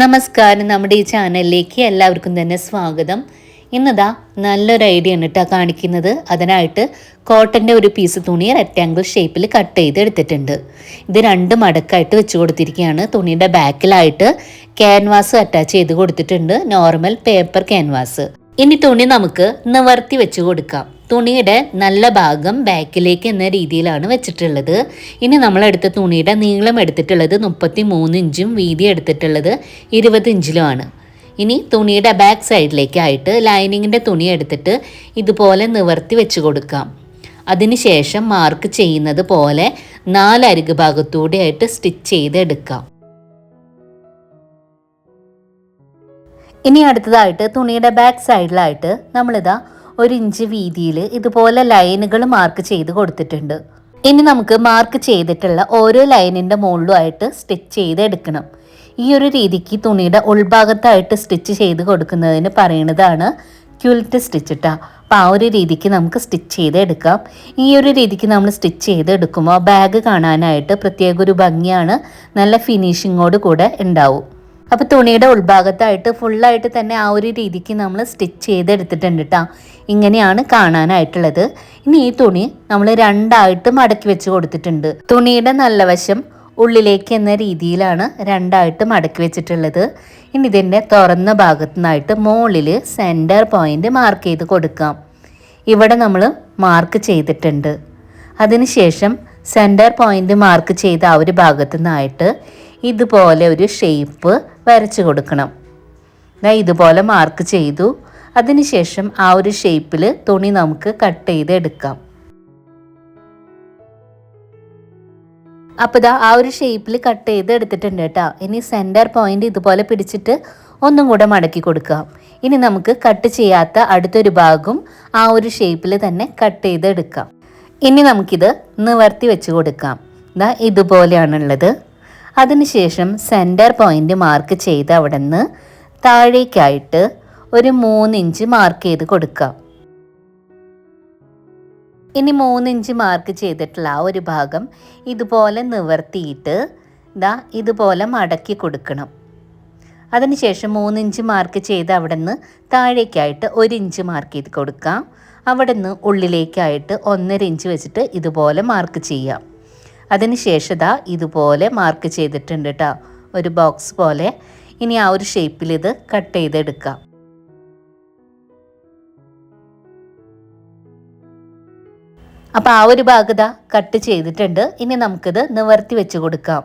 നമസ്കാരം. നമ്മുടെ ഈ ചാനലിലേക്ക് എല്ലാവർക്കും തന്നെ സ്വാഗതം. ഇന്നതാ നല്ലൊരു ഐഡിയ ആണ് കേട്ടോ കാണിക്കുന്നത്. അതിനായിട്ട് കോട്ടന്റെ ഒരു പീസ് തുണി റെക്റ്റാങ്കിൾ ഷേപ്പിൽ കട്ട് ചെയ്ത് എടുത്തിട്ടുണ്ട് ഇത് രണ്ട് മടക്കായിട്ട് വെച്ച് കൊടുത്തിരിക്കുകയാണ്. തുണിയുടെ ബാക്കിലായിട്ട് ക്യാൻവാസ് അറ്റാച്ച് ചെയ്ത് കൊടുത്തിട്ടുണ്ട്. നോർമൽ പേപ്പർ ക്യാൻവാസ് ഇനി തുണി നമുക്ക് നിവർത്തി വെച്ച് കൊടുക്കാം. തുണിയുടെ നല്ല ഭാഗം ബാക്കിലേക്ക് എന്ന രീതിയിലാണ് വെച്ചിട്ടുള്ളത്. ഇനി നമ്മളെടുത്ത തുണിയുടെ നീളം എടുത്തിട്ടുള്ളത് മുപ്പത്തി മൂന്ന് ഇഞ്ചും വീതി എടുത്തിട്ടുള്ളത് ഇരുപത് ഇഞ്ചിലുമാണ്. ഇനി തുണിയുടെ ബാക്ക് സൈഡിലേക്കായിട്ട് ലൈനിങ്ങിന്റെ തുണി എടുത്തിട്ട് ഇതുപോലെ നിവർത്തി വെച്ച് കൊടുക്കാം. അതിനുശേഷം മാർക്ക് ചെയ്യുന്നത് പോലെ നാലരിക് ഭാഗത്തൂടെ ആയിട്ട് സ്റ്റിച്ച് ചെയ്തെടുക്കാം. ഇനി അടുത്തതായിട്ട് തുണിയുടെ ബാക്ക് സൈഡിലായിട്ട് നമ്മളിതാ ഒരു ഇഞ്ച് വീതിയിൽ ഇതുപോലെ ലൈനുകൾ മാർക്ക് ചെയ്ത് കൊടുത്തിട്ടുണ്ട്. ഇനി നമുക്ക് മാർക്ക് ചെയ്തിട്ടുള്ള ഓരോ ലൈനിന്റെ മുകളിലുമായിട്ട് സ്റ്റിച്ച് ചെയ്ത് എടുക്കണം. ഈ ഒരു രീതിക്ക് തുണിയുടെ ഉൾഭാഗത്തായിട്ട് സ്റ്റിച്ച് ചെയ്ത് കൊടുക്കുന്നതിന് പറയുന്നതാണ് ക്യുൽറ്റ് സ്റ്റിച്ച് ഇട്ടാ അപ്പോൾ ആ ഒരു രീതിക്ക് നമുക്ക് സ്റ്റിച്ച് ചെയ്ത് എടുക്കാം. ഈ ഒരു രീതിക്ക് നമ്മൾ സ്റ്റിച്ച് ചെയ്ത് എടുക്കുമ്പോൾ ബാഗ് കാണാനായിട്ട് പ്രത്യേക ഒരു ഭംഗിയാണ്. നല്ല ഫിനിഷിങ്ങോട് കൂടെ ഉണ്ടാവും. അപ്പോൾ തുണിയുടെ ഉൾഭാഗത്തായിട്ട് ഫുള്ളായിട്ട് തന്നെ ആ ഒരു രീതിക്ക് നമ്മൾ സ്റ്റിച്ച് ചെയ്തെടുത്തിട്ടുണ്ട് കേട്ടോ ഇങ്ങനെയാണ് കാണാനായിട്ടുള്ളത്. ഇനി ഈ തുണി നമ്മൾ രണ്ടായിട്ട് മടക്കി വെച്ച് കൊടുത്തിട്ടുണ്ട്. തുണിയുടെ നല്ല വശം ഉള്ളിലേക്ക് എന്ന രീതിയിലാണ് രണ്ടായിട്ട് മടക്കി വെച്ചിട്ടുള്ളത്. ഇനി ഇതിന്റെ തുറന്ന ഭാഗത്തു നിന്നായിട്ട് മുകളിൽ സെന്റർ പോയിന്റ് മാർക്ക് ചെയ്ത് കൊടുക്കാം. ഇവിടെ നമ്മൾ മാർക്ക് ചെയ്തിട്ടുണ്ട്. അതിനുശേഷം സെന്റർ പോയിന്റ് മാർക്ക് ചെയ്ത ആ ഒരു ഭാഗത്തു നിന്നായിട്ട് ഇതുപോലെ ഒരു ഷേപ്പ് വരച്ചു കൊടുക്കണം. ഞാൻ ഇതുപോലെ മാർക്ക് ചെയ്തു. അതിനുശേഷം ആ ഒരു ഷേപ്പിൽ തുണി നമുക്ക് കട്ട് ചെയ്ത് എടുക്കാം. അപ്പോൾ ഇതാ ആ ഒരു ഷേപ്പിൽ കട്ട് ചെയ്ത് എടുത്തിട്ടുണ്ട് കേട്ടോ. ഇനി സെന്റർ പോയിന്റ് ഇതുപോലെ പിടിച്ചിട്ട് ഒന്നും കൂടെ മടക്കി കൊടുക്കാം. ഇനി നമുക്ക് കട്ട് ചെയ്യാത്ത അടുത്തൊരു ഭാഗം ആ ഒരു ഷേപ്പിൽ തന്നെ കട്ട് ചെയ്ത് എടുക്കാം. ഇനി നമുക്കിത് നിവർത്തി വെച്ച് കൊടുക്കാം. ഇതാ ഇതുപോലെയാണുള്ളത്. അതിനുശേഷം സെന്റർ പോയിന്റ് മാർക്ക് ചെയ്ത് അവിടെ നിന്ന് താഴേക്കായിട്ട് ഒരു മൂന്നിഞ്ച് മാർക്ക് ചെയ്ത് കൊടുക്കാം. ഇനി മൂന്നിഞ്ച് മാർക്ക് ചെയ്തിട്ടുള്ള ആ ഒരു ഭാഗം ഇതുപോലെ നിവർത്തിയിട്ട് ഇതാ ഇതുപോലെ മടക്കി കൊടുക്കണം. അതിനുശേഷം മൂന്നിഞ്ച് മാർക്ക് ചെയ്ത് അവിടെ നിന്ന് താഴേക്കായിട്ട് ഒരു ഇഞ്ച് മാർക്ക് ചെയ്ത് കൊടുക്കാം. അവിടെ നിന്ന് ഉള്ളിലേക്കായിട്ട് ഒന്നര ഇഞ്ച് വെച്ചിട്ട് ഇതുപോലെ മാർക്ക് ചെയ്യാം. അതിനുശേഷം ശേഷം ഇതുപോലെ മാർക്ക് ചെയ്തിട്ടുണ്ട് കേട്ടോ ഒരു ബോക്സ് പോലെ. ഇനി ആ ഒരു ഷേപ്പിൽ ഇത് കട്ട് ചെയ്തെടുക്കാം. അപ്പോൾ ആ ഒരു ഭാഗത കട്ട് ചെയ്തിട്ടുണ്ട്. ഇനി നമുക്കിത് നിവർത്തി വെച്ച് കൊടുക്കാം.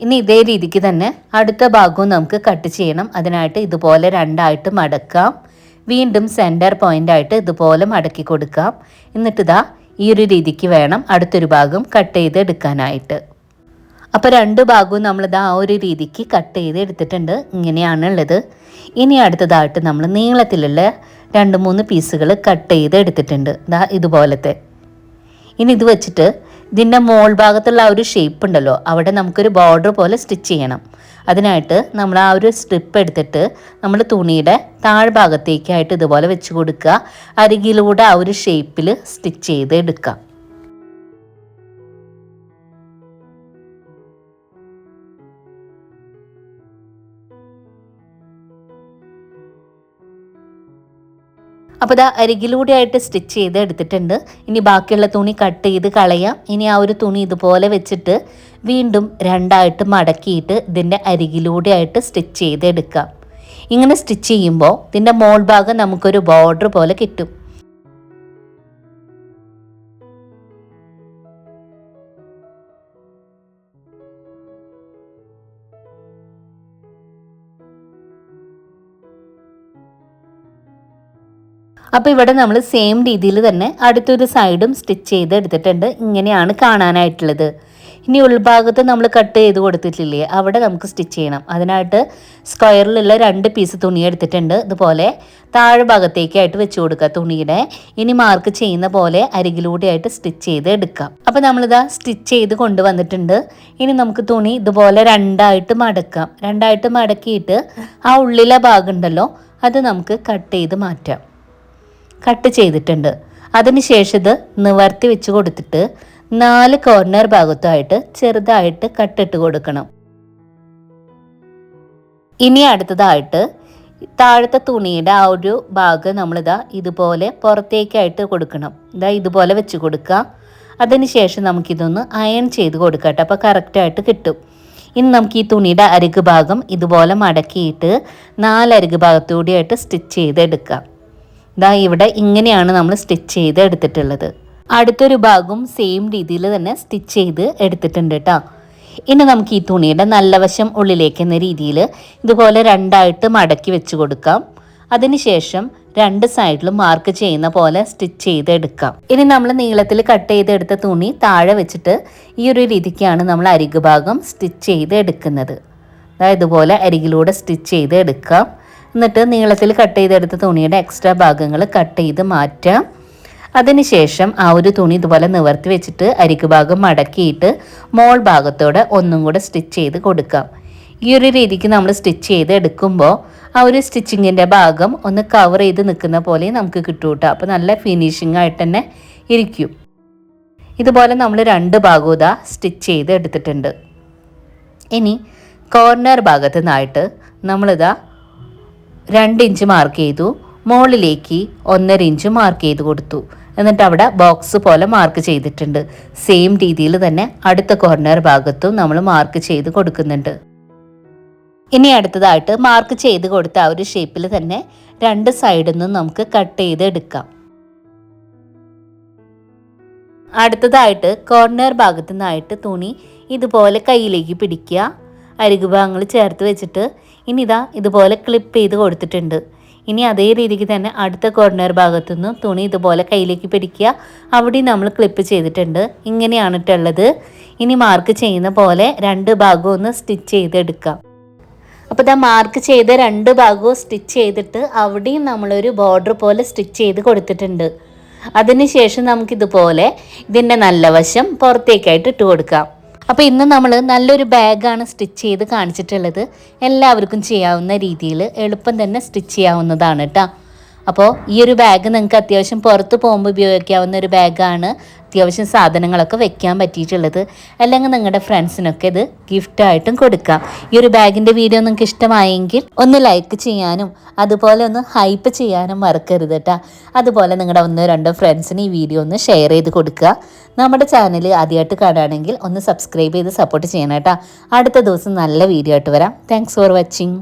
ഇനി ഇതേ രീതിക്ക് തന്നെ അടുത്ത ഭാഗവും നമുക്ക് കട്ട് ചെയ്യണം. അതിനായിട്ട് ഇതുപോലെ രണ്ടായിട്ട് മടക്കാം. വീണ്ടും സെന്റർ പോയിന്റായിട്ട് ഇതുപോലെ മടക്കി കൊടുക്കാം. എന്നിട്ട് ഇതാ ഈ ഒരു രീതിക്ക് വേണം അടുത്തൊരു ഭാഗം കട്ട് ചെയ്ത് എടുക്കാനായിട്ട് അപ്പോൾ രണ്ട് ഭാഗവും നമ്മളിതാ ആ ഒരു രീതിക്ക് കട്ട് ചെയ്ത് എടുത്തിട്ടുണ്ട് ഇങ്ങനെയാണുള്ളത്. ഇനി അടുത്തതായിട്ട് നമ്മൾ നീളത്തിലുള്ള രണ്ട് മൂന്ന് പീസുകൾ കട്ട് ചെയ്ത് എടുത്തിട്ടുണ്ട് ഇതാ ഇതുപോലത്തെ. ഇനി ഇത് വെച്ചിട്ട് ഇതിന്റെ മോൾ ഭാഗത്തുള്ള ആ ഒരു ഷേപ്പ് ഉണ്ടല്ലോ അവിടെ നമുക്കൊരു ബോർഡർ പോലെ സ്റ്റിച്ച് ചെയ്യണം. അതിനായിട്ട് നമ്മൾ ആ ഒരു സ്ട്രിപ്പ് എടുത്തിട്ട് നമ്മൾ തുണിയുടെ താഴ്ഭാഗത്തേക്കായിട്ട് ഇതുപോലെ വെച്ച് കൊടുക്കുക. അരികിലൂടെ ആ ഒരു ഷേപ്പിൽ സ്റ്റിച്ച് ചെയ്ത് എടുക്കാം അപ്പോൾ ഇതാ അരികിലൂടെ ആയിട്ട് സ്റ്റിച്ച് ചെയ്ത് എടുത്തിട്ടുണ്ട്. ഇനി ബാക്കിയുള്ള തുണി കട്ട് ചെയ്ത് കളയാം. ഇനി ആ ഒരു തുണി ഇതുപോലെ വെച്ചിട്ട് വീണ്ടും രണ്ടായിട്ട് മടക്കിയിട്ട് ഇതിന്റെ അരികിലൂടെ ആയിട്ട് സ്റ്റിച്ച് ചെയ്ത് എടുക്കാം ഇങ്ങനെ സ്റ്റിച്ച് ചെയ്യുമ്പോൾ ഇതിന്റെ മോൾ ഭാഗം നമുക്കൊരു ബോർഡർ പോലെ കിട്ടും. അപ്പോൾ ഇവിടെ നമ്മൾ സെയിം രീതിയിൽ തന്നെ അടുത്തൊരു സൈഡും സ്റ്റിച്ച് ചെയ്ത് എടുത്തിട്ടുണ്ട്. ഇങ്ങനെയാണ് കാണാനായിട്ടുള്ളത്. ഇനി ഉൾഭാഗത്ത് നമ്മൾ കട്ട് ചെയ്ത് കൊടുത്തിട്ടില്ലേ? അവിടെ നമുക്ക് സ്റ്റിച്ച് ചെയ്യണം. അതിനായിട്ട് സ്ക്വയറിലുള്ള രണ്ട് പീസ് തുണി എടുത്തിട്ടുണ്ട്. ഇതുപോലെ താഴെ ഭാഗത്തേക്കായിട്ട് വെച്ച് കൊടുക്കുക തുണിയുടെ. ഇനി മാർക്ക് ചെയ്യുന്ന പോലെ അരികിലൂടെ ആയിട്ട് സ്റ്റിച്ച് ചെയ്ത് എടുക്കാം അപ്പോൾ നമ്മളിതാ സ്റ്റിച്ച് ചെയ്ത് കൊണ്ടുവന്നിട്ടുണ്ട്. ഇനി നമുക്ക് തുണി ഇതുപോലെ രണ്ടായിട്ട് മടക്കാം. രണ്ടായിട്ട് മടക്കിയിട്ട് ആ ഉള്ളിലെ ഭാഗം ഉണ്ടല്ലോ അത് നമുക്ക് കട്ട് ചെയ്ത് മാറ്റാം. കട്ട് ചെയ്തിട്ടുണ്ട്. അതിനുശേഷം ഇത് നിവർത്തി വെച്ച് കൊടുത്തിട്ട് നാല് കോർണർ ഭാഗത്തുമായിട്ട് ചെറുതായിട്ട് കട്ടിട്ട് കൊടുക്കണം. ഇനി അടുത്തതായിട്ട് താഴത്തെ തുണിയുടെ ആ ഒരു ഭാഗം നമ്മളിതാ ഇതുപോലെ പുറത്തേക്കായിട്ട് കൊടുക്കണം. ഇതാ ഇതുപോലെ വെച്ച് കൊടുക്കുക. അതിനുശേഷം നമുക്കിതൊന്ന് അയൺ ചെയ്ത് കൊടുക്കട്ടെ. അപ്പോൾ കറക്റ്റായിട്ട് കിട്ടും. ഇനി നമുക്ക് ഈ തുണിയുടെ അരുക് ഭാഗം ഇതുപോലെ മടക്കിയിട്ട് നാലരിക് ഭാഗത്തുകൂടിയായിട്ട് സ്റ്റിച്ച് ചെയ്തെടുക്കാം. ഇതാ ഇവിടെ ഇങ്ങനെയാണ് നമ്മൾ സ്റ്റിച്ച് ചെയ്ത് എടുത്തിട്ടുള്ളത്. അടുത്തൊരു ഭാഗവും സെയിം രീതിയിൽ തന്നെ സ്റ്റിച്ച് ചെയ്ത് എടുത്തിട്ടുണ്ട് കേട്ടോ ഇനി നമുക്ക് ഈ തുണിയുടെ നല്ല വശം ഉള്ളിലേക്ക് എന്ന രീതിയിൽ ഇതുപോലെ രണ്ടായിട്ട് മടക്കി വെച്ച് കൊടുക്കാം. അതിനുശേഷം രണ്ട് സൈഡിലും മാർക്ക് ചെയ്യുന്ന പോലെ സ്റ്റിച്ച് ചെയ്ത് എടുക്കാം. ഇനി നമ്മൾ നീളത്തിൽ കട്ട് ചെയ്തെടുത്ത തുണി താഴെ വെച്ചിട്ട് ഈ ഒരു രീതിക്കാണ് നമ്മൾ അരികു ഭാഗം സ്റ്റിച്ച് ചെയ്ത് എടുക്കുന്നത്. അതായത് ഇതുപോലെ അരികിലൂടെ സ്റ്റിച്ച് ചെയ്ത് എടുക്കാം. എന്നിട്ട് നീളത്തിൽ കട്ട് ചെയ്തെടുത്ത തുണിയുടെ എക്സ്ട്രാ ഭാഗങ്ങൾ കട്ട് ചെയ്ത് മാറ്റാം. അതിനുശേഷം ആ ഒരു തുണി ഇതുപോലെ നിവർത്തി വെച്ചിട്ട് അരിക്ക് ഭാഗം മടക്കിയിട്ട് മോൾ ഭാഗത്തോടെ ഒന്നും കൂടെ സ്റ്റിച്ച് ചെയ്ത് കൊടുക്കാം. ഈ ഒരു രീതിക്ക് നമ്മൾ സ്റ്റിച്ച് ചെയ്ത് എടുക്കുമ്പോൾ ആ ഒരു സ്റ്റിച്ചിങ്ങിന്റെ ഭാഗം ഒന്ന് കവർ ചെയ്ത് നിൽക്കുന്ന പോലെ നമുക്ക് കിട്ടും കേട്ടോ അപ്പോൾ നല്ല ഫിനിഷിംഗ് ആയിട്ട് തന്നെ ഇരിക്കും. ഇതുപോലെ നമ്മൾ രണ്ട് ഭാഗവും ഇതാ സ്റ്റിച്ച് ചെയ്ത് എടുത്തിട്ടുണ്ട്. ഇനി കോർണർ ഭാഗത്തു നിന്നായിട്ട് നമ്മളിതാ രണ്ട് ഇഞ്ച് മാർക്ക് ചെയ്തു. മുകളിലേക്ക് ഒന്നര ഇഞ്ച് മാർക്ക് ചെയ്ത് കൊടുത്തു. എന്നിട്ട് അവിടെ ബോക്സ് പോലെ മാർക്ക് ചെയ്തിട്ടുണ്ട്. സെയിം രീതിയിൽ തന്നെ അടുത്ത കോർണർ ഭാഗത്തും നമ്മൾ മാർക്ക് ചെയ്ത് കൊടുക്കുന്നുണ്ട്. ഇനി അടുത്തതായിട്ട് മാർക്ക് ചെയ്ത് കൊടുത്ത ആ ഒരു ഷേപ്പിൽ തന്നെ രണ്ട് സൈഡിൽ നിന്നും നമുക്ക് കട്ട് ചെയ്ത് എടുക്കാം. അടുത്തതായിട്ട് കോർണർ ഭാഗത്തു നിന്നായിട്ട് തുണി ഇതുപോലെ കയ്യിലേക്ക് പിടിക്കുക. അരികുഭാഗങ്ങൾ ചേർത്ത് വെച്ചിട്ട് ഇനി ഇതാ ഇതുപോലെ ക്ലിപ്പ് ചെയ്ത് കൊടുത്തിട്ടുണ്ട്. ഇനി അതേ രീതിക്ക് തന്നെ അടുത്ത കോർണർ ഭാഗത്തു നിന്ന് തുണി ഇതുപോലെ കയ്യിലേക്ക് പിടിക്കുക. അവിടെ നമ്മൾ ക്ലിപ്പ് ചെയ്തിട്ടുണ്ട്. ഇങ്ങനെയാണ് ഇട്ടുള്ളത് ഇനി മാർക്ക് ചെയ്യുന്ന പോലെ രണ്ട് ഭാഗവും ഒന്ന് സ്റ്റിച്ച് ചെയ്തെടുക്കാം. അപ്പോൾ ഇതാ മാർക്ക് ചെയ്ത രണ്ട് ഭാഗവും സ്റ്റിച്ച് ചെയ്തിട്ട് അവിടെയും നമ്മളൊരു ബോർഡർ പോലെ സ്റ്റിച്ച് ചെയ്ത് കൊടുത്തിട്ടുണ്ട്. അതിനുശേഷം നമുക്കിതുപോലെ ഇതിന്റെ നല്ല വശം പുറത്തേക്കായിട്ട് ഇട്ട് കൊടുക്കാം. അപ്പോൾ ഇന്ന് നമ്മൾ നല്ലൊരു ബാഗാണ് സ്റ്റിച്ച് ചെയ്ത് കാണിച്ചിട്ടുള്ളത്. എല്ലാവർക്കും ചെയ്യാവുന്ന രീതിയിൽ എളുപ്പം തന്നെ സ്റ്റിച്ച് ചെയ്യാവുന്നതാണ് കേട്ടോ അപ്പോൾ ഈ ഒരു ബാഗ് നിങ്ങൾക്ക് അത്യാവശ്യം പുറത്ത് പോകുമ്പോൾ ഉപയോഗിക്കാവുന്ന ഒരു ബാഗാണ് അത്യാവശ്യം സാധനങ്ങളൊക്കെ വെക്കാൻ പറ്റിയിട്ടുള്ളത്. അല്ലെങ്കിൽ നിങ്ങളുടെ ഫ്രണ്ട്സിനൊക്കെ ഇത് ഗിഫ്റ്റായിട്ടും കൊടുക്കാം. ഈ ഒരു ബാഗിന്റെ വീഡിയോ നിങ്ങൾക്ക് ഇഷ്ടമായെങ്കിൽ ഒന്ന് ലൈക്ക് ചെയ്യാനും അതുപോലെ ഒന്ന് ഹൈപ്പ് ചെയ്യാനും മറക്കരുത് കേട്ടോ അതുപോലെ നിങ്ങളുടെ ഒന്നോ രണ്ടോ ഫ്രണ്ട്സിന് ഈ വീഡിയോ ഒന്ന് ഷെയർ ചെയ്ത് കൊടുക്കുക. നമ്മുടെ ചാനൽ ആദ്യമായിട്ട് കാണുകയാണെങ്കിൽ ഒന്ന് സബ്സ്ക്രൈബ് ചെയ്ത് സപ്പോർട്ട് ചെയ്യണം കേട്ടോ അടുത്ത ദിവസം നല്ല വീഡിയോ ആയിട്ട് വരാം. Thanks for watching